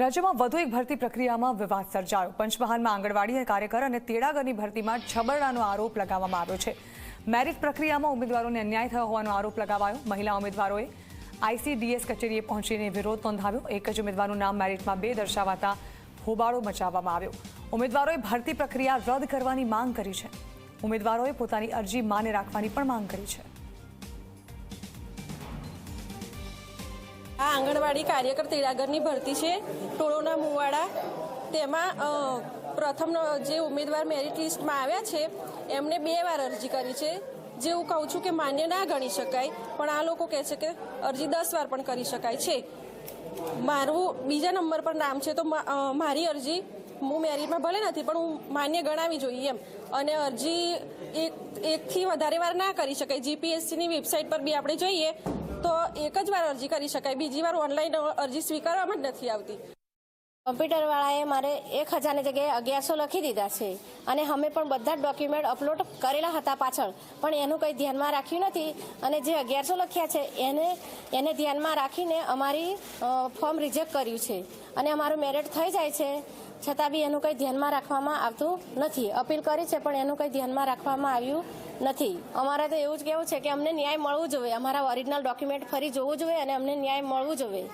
રાજ્યમાં વધુ એક ભરતી પ્રક્રિયામાં વિવાદ સર્જાયો. પંચમહાલમાં આંગણવાડી કાર્યકર અને તેડાગરની ભરતીમાં છબરડાનો આરોપ લગાવવામાં આવ્યો છે. મેરિટ પ્રક્રિયામાં ઉમેદવારોને અન્યાય થયો હોવાનો આરોપ લગાવાયો. મહિલા ઉમેદવારોએ આઈસીડીએસ કચેરીએ પહોંચીને વિરોધ નોંધાવ્યો. એક જ ઉમેદવારનું નામ મેરિટમાં બે દર્શાવાતા હોબાળો મચાવવામાં આવ્યો. ઉમેદવારોએ ભરતી પ્રક્રિયા રદ કરવાની માંગ કરી છે. ઉમેદવારોએ પોતાની અરજી માને રાખવાની પણ માંગ કરી છે. આ આંગણવાડી કાર્યકર તેડાગરની ભરતી છે. ટોળોના મુવાડા. તેમાં પ્રથમ જે ઉમેદવાર મેરિટ લિસ્ટમાં આવ્યા છે, એમને બે વાર અરજી કરી છે. જે હું કહું છું કે માન્ય ના ગણી શકાય, પણ આ લોકો કહે છે કે અરજી દસ વાર પણ કરી શકાય છે. મારું, બીજા નંબર પર નામ છે તો મારી અરજી હું મેરિટમાં ભલે નથી, પણ હું માન્ય ગણાવી જોઈએ એમ. અને અરજી એક એકથી વધારે વાર ના કરી શકાય. જીપીએસસીની વેબસાઇટ પર બી આપણે જોઈએ તો એક જ વાર અરજી કરી શકાય. બીજી વાર ઓનલાઈન અરજી સ્વીકારવામાં જ નથી આવતી. કોમ્પ્યુટરવાળાએ મારે એક હજારની જગ્યાએ અગિયારસો લખી દીધા છે અને અમે પણ બધા જ ડોક્યુમેન્ટ અપલોડ કરેલા હતા પાછળ. પણ એનું કંઈ ધ્યાનમાં રાખ્યું નથી અને જે અગિયારસો લખ્યા છે, એને એને ધ્યાનમાં રાખીને અમારી ફોર્મ રિજેક્ટ કર્યું છે. અને અમારું મેરિટ થઈ જાય છે. છતાં બી એનું કંઈ ધ્યાનમાં રાખવામાં આવતું નથી. અપીલ કરી છે, પણ એનું કંઈ ધ્યાનમાં રાખવામાં આવ્યું નથી. અમારે તો એવું જ કહેવું છે કે અમને ન્યાય મળવું જોઈએ. અમારા ઓરિજિનલ ડોક્યુમેન્ટ ફરી જોવું જોઈએ અને અમને ન્યાય મળવું જોઈએ.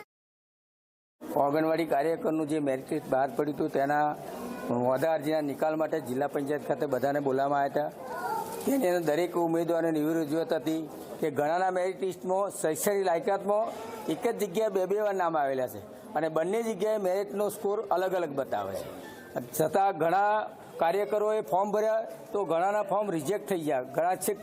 આંગણવાડી કાર્યકરનું જે મેરિટ લિસ્ટ બહાર પડ્યું હતું, તેના વાદા અરજીના નિકાલ માટે જિલ્લા પંચાયત ખાતે બધાને બોલાવવામાં આવ્યા હતા. તેની અંદર દરેક ઉમેદવારોની એવી રજૂઆત હતી કે ઘણાના મેરિટ લિસ્ટમાં શૈક્ષણિક લાયકાતમાં એક જ જગ્યાએ બે બે વાર નામ આવેલા છે. અને બંને જગ્યાએ મેરિટનો સ્કોર અલગ અલગ બતાવે છે. છતાં ઘણા કાર્યકરોએ ફોર્મ ભર્યા તો ઘણાના ફોર્મ રિજેક્ટ થઈ ગયા. ઘણા છેક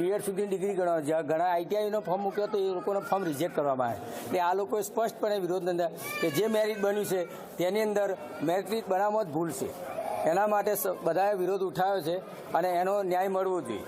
બીએડ સુધીની ડિગ્રી ગણવા જ્યાં ઘણા આઈટીઆઈનો ફોર્મ મૂક્યો તો એ લોકોનો ફોર્મ રિજેક્ટ કરવામાં આવે એટલે આ લોકોએ સ્પષ્ટપણે વિરોધ નોંધ્યા કે જે મેરિટ બન્યું છે તેની અંદર મેરિટ બનાવવામાં જ ભૂલ છે. એના માટે બધાએ વિરોધ ઉઠાવ્યો છે અને એનો ન્યાય મળવો જોઈએ.